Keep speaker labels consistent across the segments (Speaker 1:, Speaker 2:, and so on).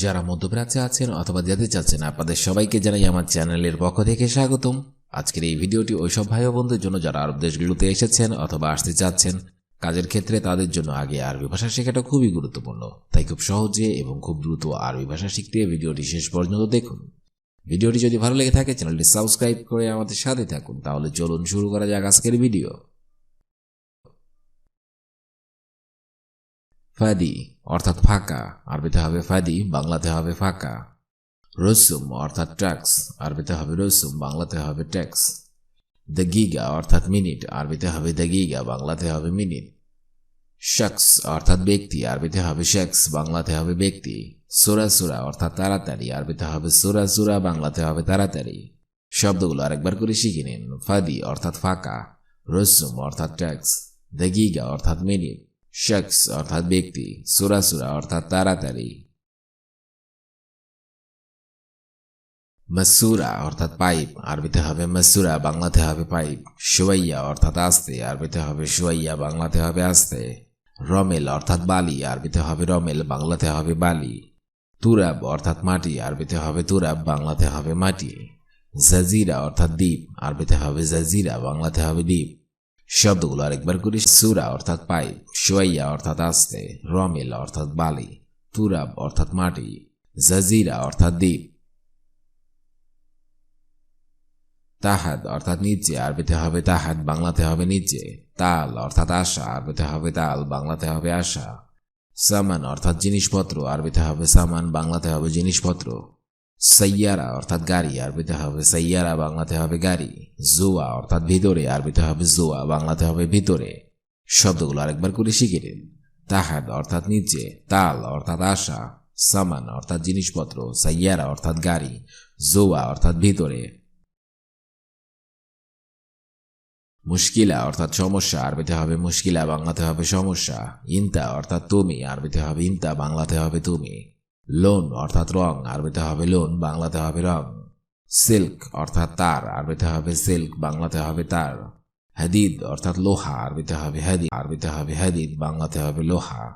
Speaker 1: যারা মধ্যপ্রাচ্যে আছেন অথবা যেতে চাচ্ছেন আপনাদের সবাইকে জানাই আমার চ্যানেলের পক্ষ থেকে স্বাগতম। আজকের এই ভিডিওটি ওইসব ভাই ও বন্ধুদের জন্য যারা আরব দেশগুলোতে এসেছেন অথবা আসতে চাচ্ছেন, কাজের ক্ষেত্রে তাদের জন্য আগে আরবি ভাষা শেখাটা খুবই গুরুত্বপূর্ণ। তাই খুব সহজে এবং খুব দ্রুত আরবি ভাষা শিখতে ভিডিওটি শেষ পর্যন্ত দেখুন। ভিডিওটি যদি ভালো লেগে থাকে, চ্যানেলটি সাবস্ক্রাইব করে আমাদের সাথে থাকুন। তাহলে চলুন শুরু করা যাক আজকের ভিডিও। ফাদি, অর্থাৎ ফাঁকা। আরবিতে হবে ফাদি, বাংলাতে হবে ফাঁকা। রসুম, অর্থাৎ ট্যাক্স আরবিতে হবে রসুম, বাংলাতে হবে ট্যাক্স। দ্য গিগা, অর্থাৎ মিনিট। আরবিতে হবে দ্য গিগা, বাংলাতে হবে মিনিট। শখস, অর্থাৎ ব্যক্তি। আরবিতে হবে শেক্স বাংলাতে হবে ব্যক্তি। সুরা সুরা, অর্থাৎ তাড়াতাড়ি। আরবিতে হবে সুরা সুরা, বাংলাতে হবে তাড়াতাড়ি। শব্দগুলো আরেকবার করে শিখে নিন। ফাদি, অর্থাৎ ফাঁকা। রসুম, অর্থাৎ ট্যাক্স। দ্য গিগা, অর্থাৎ মিনিট। শখস অর্থাৎ ব্যক্তি, সুরা সুরা অর্থাৎ তাড়াতাড়ি। মাসুরা অর্থাৎ পাইপ, আরবিতে হবে মাসুরা বাংলাতে হবে পাইপ। শুয়াইয়া অর্থাৎ আস্তে, আরবিতে হবে শুয়াইয়া বাংলাতে হবে আস্তে। রমেল অর্থাৎ বালি, আরবিতে হবে রমেল, বাংলাতে হবে বালি। তুরাব অর্থাৎ মাটি, আরবিতে হবে তুরাব, বাংলাতে হবে মাটি। জাজিরা অর্থাৎ দ্বীপ, আরবিতে হবে জাজিরা, বাংলাতে হবে দ্বীপ। শব্দগুলো আরেকবার করি সুরা অর্থাৎ পাইপ শুয়াইয়া অর্থাৎ আস্তে রমেল অর্থাৎ বালি তুরাব অর্থাৎ মাটি জাজিরা অর্থাৎ দ্বীপ তাহাদ অর্থাৎ নিচে, আরবিতে হবে তাহাদ বাংলাতে হবে নিচে তাল অর্থাৎ আশা, আরবিতে হবে তাল বাংলাতে হবে আশা সামান অর্থাৎ জিনিসপত্র, আরবিতে হবে সামান বাংলাতে হবে জিনিসপত্র। সাইয়ারা অর্থাৎ গাড়ি আরবিতে হবে সাইয়ারা বাংলাতে হবে গাড়ি জোয়া অর্থাৎ ভিতরে আরবিতে হবে জোয়া বাংলাতে হবে ভিতরে শব্দগুলো আরেকবার করে শিখে নিন তাহাদ অর্থাৎ নিচে তাল অর্থাৎ আশা সামান অর্থাৎ জিনিসপত্র সাইয়ারা অর্থাৎ গাড়ি জোয়া অর্থাৎ ভিতরে মুশকিলা অর্থাৎ সমস্যা আরবিতে হবে মুশকিলা বাংলাতে হবে সমস্যা ইনতা অর্থাৎ তুমি আরবিতে হবে ইনতা বাংলাতে হবে তুমি লোন অর্থাৎ রং আরবিতে হবে লোন বাংলাতে হবে রং। সিল্ক অর্থাৎ তার আরবিতে হবে সিল্ক বাংলাতে হবে তার। হাদিদ অর্থাৎ লোহা আরবিতে হবে হাদিদ আরবিতে হবে হাদিদ বাংলাতে হবে লোহা।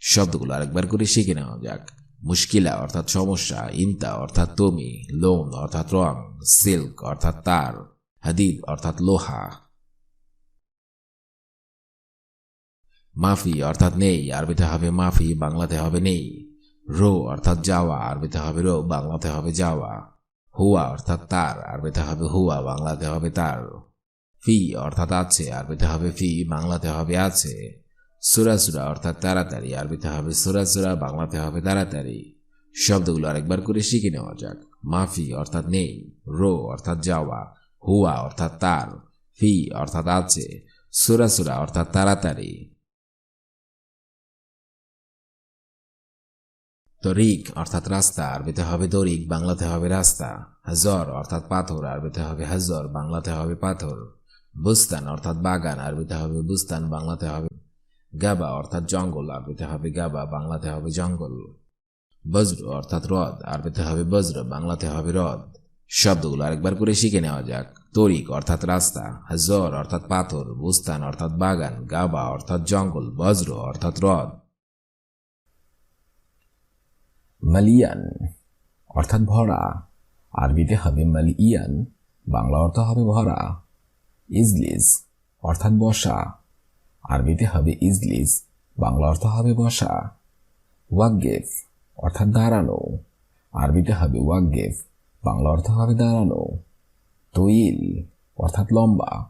Speaker 1: শব্দগুলো আরেকবার করে শিখে নেওয়া যাক। মুশকিলা, অর্থাৎ সমস্যা, ইন্তা, অর্থাৎ তুমি। লোন অর্থাৎ রং সিল্ক অর্থাৎ তার। হাদিদ অর্থাৎ লোহা। মাফি, অর্থাৎ নেই আরবিতে হবে মাফি, বাংলাতে হবে নেই। রো অর্থাৎ যাওয়া, আরবিতে হবে রো, বাংলাতে হবে যাওয়া। হুয়া অর্থাৎ তার, আরবিতে হবে হুয়া, বাংলাতে হবে তার। ফি অর্থাৎ আছে, আরবিতে হবে ফি, বাংলাতে হবে আছে। সুরাসুরা অর্থাৎ তাড়াতাড়ি, আরবিতে হবে সুরাসুরা বাংলাতে হবে তাড়াতাড়ি। শব্দগুলো আরেকবার করে শিখে নেওয়া যাক। মাফি অর্থাৎ নেই, রো অর্থাৎ যাওয়া, হুয়া অর্থাৎ তার, ফি অর্থাৎ আছে। সুরাসুরা অর্থাৎ তাড়াতাড়ি। তরিক অর্থাৎ রাস্তা, আরবিতে হবে তরিক, বাংলাতে হবে রাস্তা। হাজর অর্থাৎ পাথর, আরবিতে হবে হাজর, বাংলাতে হবে পাথর। বুস্তান অর্থাৎ বাগান, আরবিতে হবে বুস্তান, বাংলাতে হবে গাবা অর্থাৎ জঙ্গল, আরবিতে হবে গাবা, বাংলাতে হবে জঙ্গল। বজ্র অর্থাৎ হ্রদ, আরবিতে হবে বজ্র, বাংলাতে হবে হ্রদ। শব্দগুলো আরেকবার করে শিখে নেওয়া যাক। তরিক অর্থাৎ রাস্তা, হাজর অর্থাৎ পাথর, বুস্তান অর্থাৎ বাগান, গাবা অর্থাৎ জঙ্গল, বজ্র অর্থাৎ হ্রদ।
Speaker 2: মালিয়ান, অর্থাৎ ভরা। আরবিতে হবে মালিয়ান, বাংলা অর্থ হবে ভরা। ইজলিস, অর্থাৎ বসা। আরবিতে হবে ইজলিস, বাংলা অর্থ হবে বসা। ওয়াগেফ অর্থাৎ দাঁড়ানো। আরবিতে হবে ওয়াগেফ বাংলা অর্থ হবে দাঁড়ানো। তৈল, অর্থাৎ লম্বা।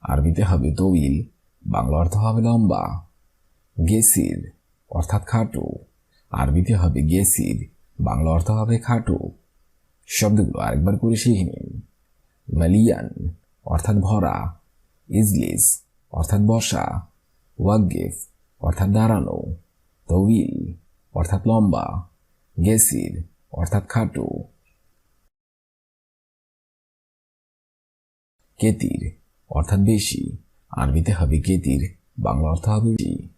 Speaker 2: আরবিতে হবে তৈল, বাংলা অর্থ হবে লম্বা। গেসির, অর্থাৎ খাটো। আরবিতে হবে গেসির, বাংলা অর্থ হবে খাটো। শব্দগুলো আরেকবার করে শিখে নিন। মালিয়ান, অর্থাৎ ভরা। ইজলিস, অর্থাৎ বসা। ওয়াগেফ অর্থাৎ দাঁড়ানো। তবিল অর্থাৎ লম্বা। গেসির, অর্থাৎ খাটো। কেতির, অর্থাৎ বেশি। আরবিতে হবে কেতির, বাংলা অর্থ হবে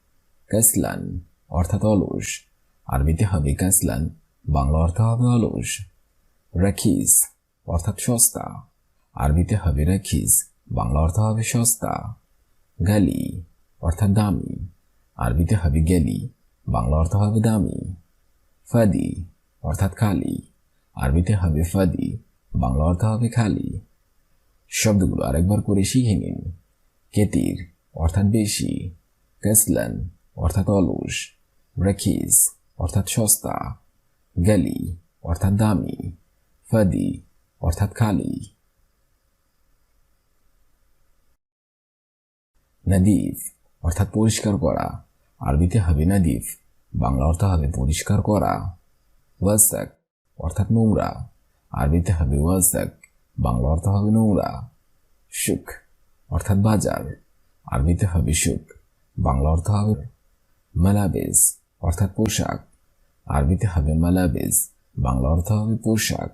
Speaker 2: কাসলান, অর্থাৎ অলস। আরবিতে হবে কাসলান, বাংলা অর্থ হবে অলস। রাখিস অর্থাৎ সস্তা। আরবিতে হবে রাখিস বাংলা অর্থ হবে সস্তা। গালি, অর্থাৎ দামি। আরবিতে হবে গেলি, বাংলা অর্থ হবে দামি। ফাদি, অর্থাৎ খালি। আরবিতে হবে ফাদি, বাংলা অর্থ হবে খালি। শব্দগুলো আরেকবার করে শিখে নিন। কেতির, অর্থাৎ বেশি। কেসলান, অর্থাৎ অলস। রেখিস অর্থাৎ সস্তা, গালি, অর্থাৎ দামি, ফাদি, অর্থাৎ খালি। নাদিফ, অর্থাৎ পরিষ্কার করা। আরবিতে হবে নাদিফ, বাংলা অর্থ হবে পরিষ্কার করা। ওয়াসাক, অর্থাৎ নোংরা। আরবিতে হবে ওয়াসাক, বাংলা অর্থ হবে নোংরা। সুখ অর্থাৎ বাজার। আরবিতে হবে সুখ বাংলা অর্থ হবে মালাবেজ অর্থাৎ পোশাক। আরবিতে হবে মালাবেজ, বাংলা অর্থ হবে পোশাক।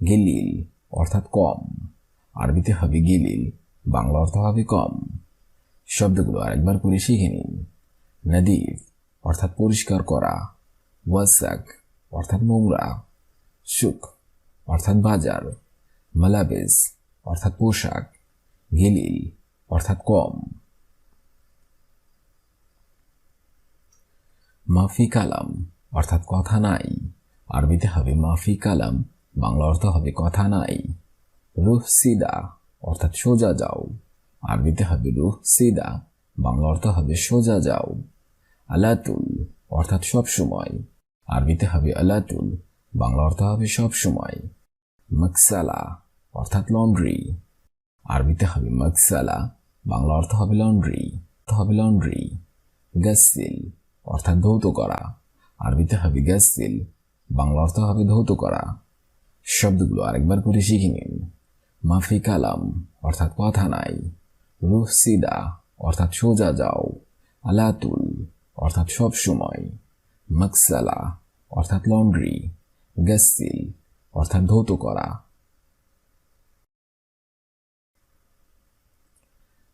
Speaker 2: গিলিল অর্থাৎ কম। আরবিতে হবে গিলিল, বাংলা অর্থ হবে কম। শব্দগুলো আরেকবার করে শিখে নিন। নদীফ অর্থাৎ পরিষ্কার করা। ওয়াসাক অর্থাৎ নোংরা। সুখ অর্থাৎ বাজার। মালাবেজ অর্থাৎ পোশাক। গিলিল অর্থাৎ কম। মাফি কালাম অর্থাৎ কথা নাই। আরবিতে হবে মাফি কালাম, বাংলা অর্থ হবে কথা নাই। রুহ সিদা, অর্থাৎ সোজা যাও। আরবিতে হবে রুহ সিদা, বাংলা অর্থ হবে সোজা যাও। আলাতুল, অর্থাৎ সব সময়। আরবিতে হবে আলাতুল, বাংলা অর্থ হবে সব সময়। মকসালা, অর্থাৎ লন্ড্রি। আরবিতে হবে মকসালা, বাংলা অর্থ হবে লন্ড্রি। হবে লন্ড্রি। গাসিল অর্থাৎ ধৌত করা। আরবিতে হবে গাসিল, বাংলা অর্থ হবে ধৌত করা। শব্দগুলো আরেকবার করে শিখে নিন। মাফি কালাম, অর্থাৎ কথা নাই। রুহ সিদা, অর্থাৎ সোজা যাও। আলাতুল, অর্থাৎ সব সময়। মকসালা, অর্থাৎ লন্ড্রি। গাসিল, অর্থাৎ ধৌত করা।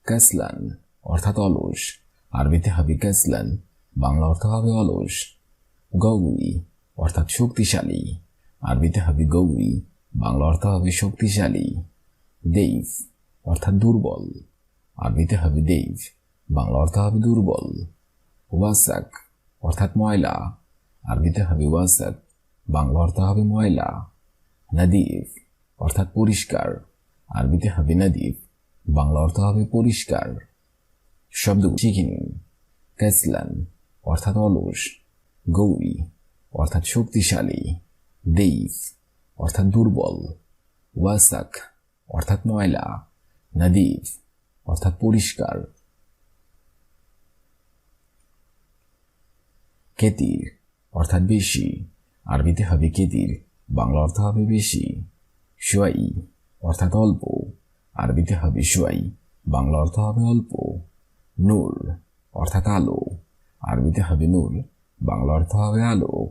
Speaker 2: কাসলান, অর্থাৎ অলস। আরবিতে হবে কাসলান, বাংলা অর্থ হবে অলস। গৌরি, অর্থাৎ শক্তিশালী। আরবিতে হবে গৌরী, বাংলা অর্থ হবে শক্তিশালী। দেইভ অর্থাৎ দুর্বল। আরবিতে হবে দেইভ বাংলা অর্থ হবে দুর্বল। ওয়াসাক অর্থাৎ ময়লা। আরবিতে হবে ওয়াসাক বাংলা অর্থ হবে ময়লা। নদীফ অর্থাৎ পরিষ্কার। আরবিতে হবে নদীফ বাংলা অর্থ হবে পরিষ্কার। শব্দ শিখে নিন ক্যাসলান অর্থাৎ অলস। গৌরী, অর্থাৎ শক্তিশালী, দেইফ, অর্থাৎ দুর্বল, ওয়াসাক, অর্থাৎ ময়লা, নদীফ, অর্থাৎ পরিষ্কার, কেতির, অর্থাৎ বেশি, আরবিতে হবে কেতির, বাংলা অর্থ হবে বেশি সোয়াই অর্থাৎ অল্প, আরবিতে হবে সোয়াই বাংলা অর্থ হবে অল্প, নূর, অর্থাৎ আলো, আরবিতে হবে নূর বাংলা অর্থ হবে আলো,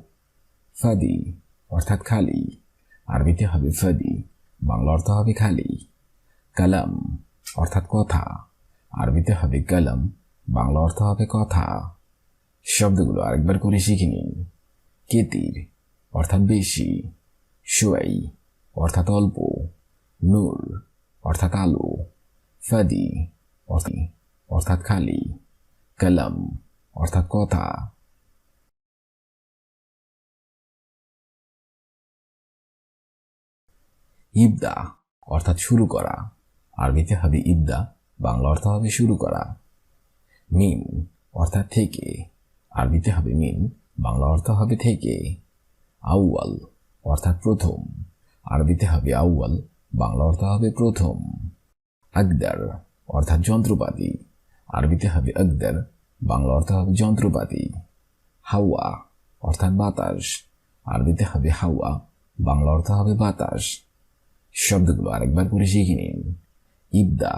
Speaker 2: ফাদি, অর্থাৎ খালি। আরবিতে হবে ফাদি, বাংলা অর্থ হবে খালি। কালাম, অর্থাৎ কথা। আরবিতে হবে কালাম, বাংলা অর্থ হবে কথা। শব্দগুলো আরেকবার করে শিখে নিন। কেতির, অর্থাৎ বেশি। সোয়াই, অর্থাৎ অল্প। নূর, অর্থাৎ আলো। ফাদি, অর্থাৎ খালি। কালাম, অর্থাৎ কথা। ইবদা অর্থাৎ শুরু করা। আরবিতে হবে ইবদা, বাংলা অর্থ হবে শুরু করা। মিন অর্থাৎ থেকে। আরবিতে হবে মিন বাংলা অর্থ হবে থেকে। আউয়াল অর্থাৎ প্রথম। আরবিতে হবে আউয়াল, বাংলা অর্থ হবে প্রথম। আকদার অর্থাৎ যন্ত্রপাতি। আরবিতে হবে আকদার, বাংলা অর্থ হবে যন্ত্রপাতি। হাওয়া অর্থাৎ বাতাস। আরবিতে হবে হাওয়া, বাংলা অর্থ হবে বাতাস। শব্দগুলো আরেকবার করে শিখে নিন। ইবদা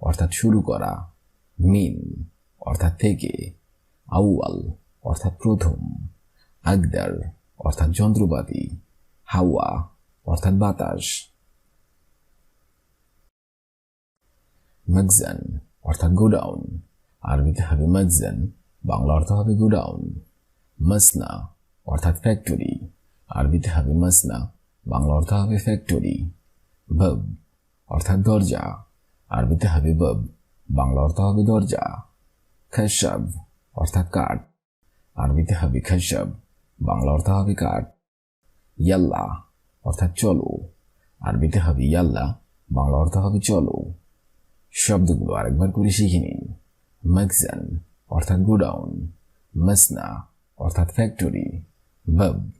Speaker 2: অর্থাৎ শুরু করা, মিন অর্থাৎ থেকে, আউয়াল অর্থাৎ প্রথম, আকদার অর্থাৎ যন্ত্রপাতি, হাওয়া অর্থাৎ বাতাস, মগজান অর্থাৎ গোডাউন, আরবিতে হবে মগজান, বাংলা অর্থ হবে গোডাউন, মসনা অর্থাৎ ফ্যাক্টরি, আরবিতে হবে মসনা, বাংলা অর্থ হবে ফ্যাক্টরি। বব, অর্থাৎ দরজা। আরবিতে হবে বব, বাংলা অর্থ হবে দরজা। খসাব, অর্থাৎ কাঠ। আরবিতে হবে খসাব, বাংলা অর্থ হবে কাঠ। ইয়াল্লা, অর্থাৎ চলো। আরবিতে হবে ইয়াল্লা, বাংলা অর্থ হবে চলো। শব্দগুলো আরেকবার করে শিখে নিন। ম্যাকজান অর্থাৎ গোডাউন। মেসনা, অর্থাৎ ফ্যাক্টরি। বব,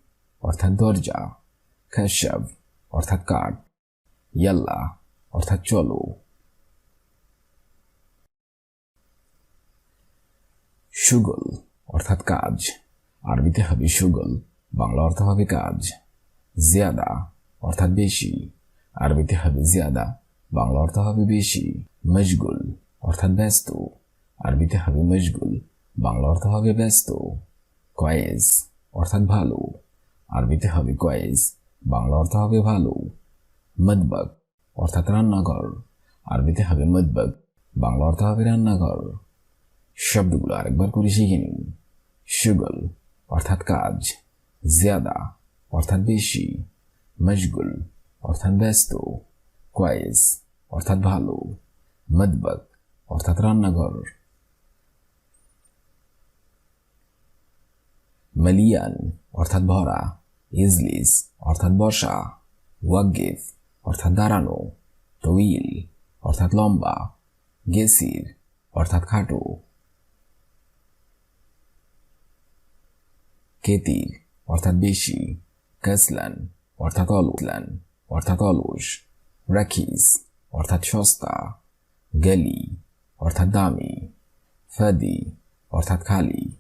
Speaker 2: অর্থাৎ দরজা। খাসাব, অর্থাৎ কাঠ। ইয়াল্লা অর্থাৎ চলো। সুগল, অর্থাৎ কাজ। আরবিতে হবে সুগল, বাংলা অর্থ হবে কাজ। জিয়াদা, অর্থাৎ বেশি। আরবিতে হবে জিয়াদা, বাংলা অর্থ হবে বেশি। মশগুল, অর্থাৎ ব্যস্ত। আরবিতে হবে মশগুল, বাংলা অর্থ হবে ব্যস্ত। কয়েজ, অর্থাৎ ভালো। আরবিতে হবে কয়েজ, বাংলা অর্থ হবে ভালো। মদবক অর্থাৎ রান্নাঘর। আরবিতে হবে মদবক বাংলা অর্থ হবে রান্নাঘর। শব্দগুলো আরেকবার করে শিখে নিন। সুগল, অর্থাৎ কাজ। জিয়াদা, অর্থাৎ বেশি। মশগুল, অর্থাৎ ব্যস্ত। কয়েস অর্থাৎ ভালো। মদবক অর্থাৎ রান্নাঘর। মালিয়ান, অর্থাৎ ভরা। ইজলিস, অর্থাৎ বসা ওয়াগিফ অর্থাৎ দাঁড়ানো তউইল অর্থাৎ লম্বা, গেসির, অর্থাৎ খাটো। কেতির, অর্থাৎ বেশি। কাসলান, অর্থাৎ অলুসলান, অর্থাৎ অলস। রাখিস, অর্থাৎ সস্তা। গলি, অর্থাৎ দামি। ফাদি, অর্থাৎ খালি।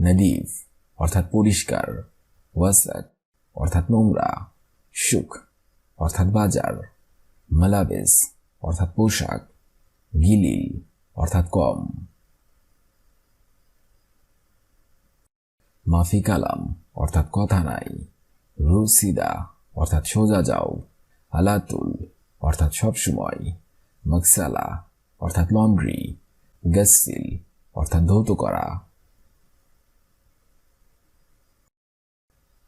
Speaker 2: নদীফ, অর্থাৎ পরিষ্কার। ওয়াসাক অর্থাৎ নোংরা সুখ অর্থাৎ বাজার, মালাবেস, অর্থাৎ পোশাক, গিলিল, অর্থাৎ কম মাফি কালাম, অর্থাৎ কথা নাই। রুসিদা, অর্থাৎ সোজা যাও। আলাতুল, অর্থাৎ সবসময় মকসালা, অর্থাৎ লন্ড্রি। গসিল অর্থাৎ ধৌত করা।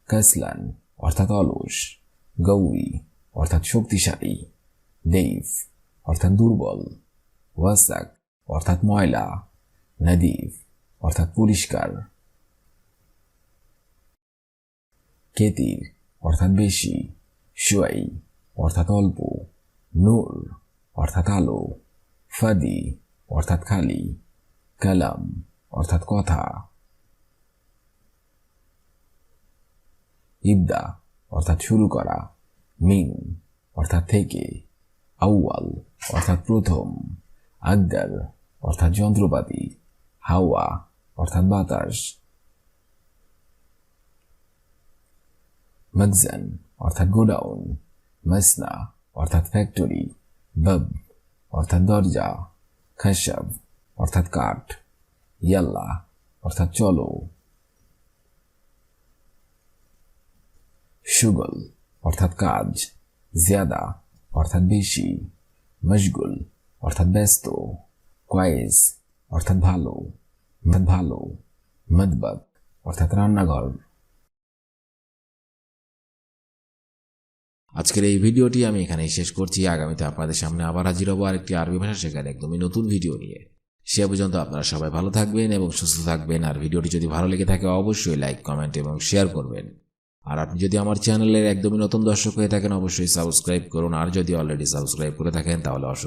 Speaker 2: কাসলান অর্থাৎ অলস, গৌরি, অর্থাৎ শক্তিশালী, দেইফ, অর্থাৎ দুর্বল, ওয়াসাক, অর্থাৎ ময়লা, নদীফ, অর্থাৎ পরিষ্কার, কেতির, অর্থাৎ বেশি সোয়াই অর্থাৎ অল্প, নূর, অর্থাৎ আলো, ফাদি, অর্থাৎ খালি, কালাম, অর্থাৎ কথা ইবদা, অর্থাৎ শুরু করা, মিন, অর্থাৎ থেকে, আউয়াল, অর্থাৎ প্রথম আকদার অর্থাৎ যন্ত্রপাতি, হাওয়া, অর্থাৎ বাতাস মকজান অর্থাৎ গোডাউন, মসনা, অর্থাৎ ফ্যাক্টরি, বব, অর্থাৎ দরজা খাসাব অর্থাৎ কাঠ, ইয়াল্লা, অর্থাৎ চলো সুগল, অর্থাৎ কাজ, জিয়াদা, অর্থাৎ বেশি, মশগুল, অর্থাৎ ব্যস্ত কয়েস অর্থাৎ ভালো ভালো, মদবক, অর্থাৎ রান্নাঘর।
Speaker 1: আজকের এই ভিডিওটি আমি এখানেই শেষ করছি। আগামীতে আপনাদের সামনে আবার হাজির হব আরেকটি আরবি ভাষা শেখার একদমই নতুন ভিডিও নিয়ে। সে পর্যন্ত আপনারা সবাই ভালো থাকবেন এবং সুস্থ থাকবেন। আর ভিডিওটি যদি ভালো লেগে থাকে, অবশ্যই লাইক, কমেন্ট এবং শেয়ার করবেন। আর আপনি যদি আমার চ্যানেলের একদমই নতুন দর্শক হয়ে থাকেন, অবশ্যই সাবস্ক্রাইব করুন। আর যদি অলরেডি সাবস্ক্রাইব করে থাকেন, তাহলে অসংখ্য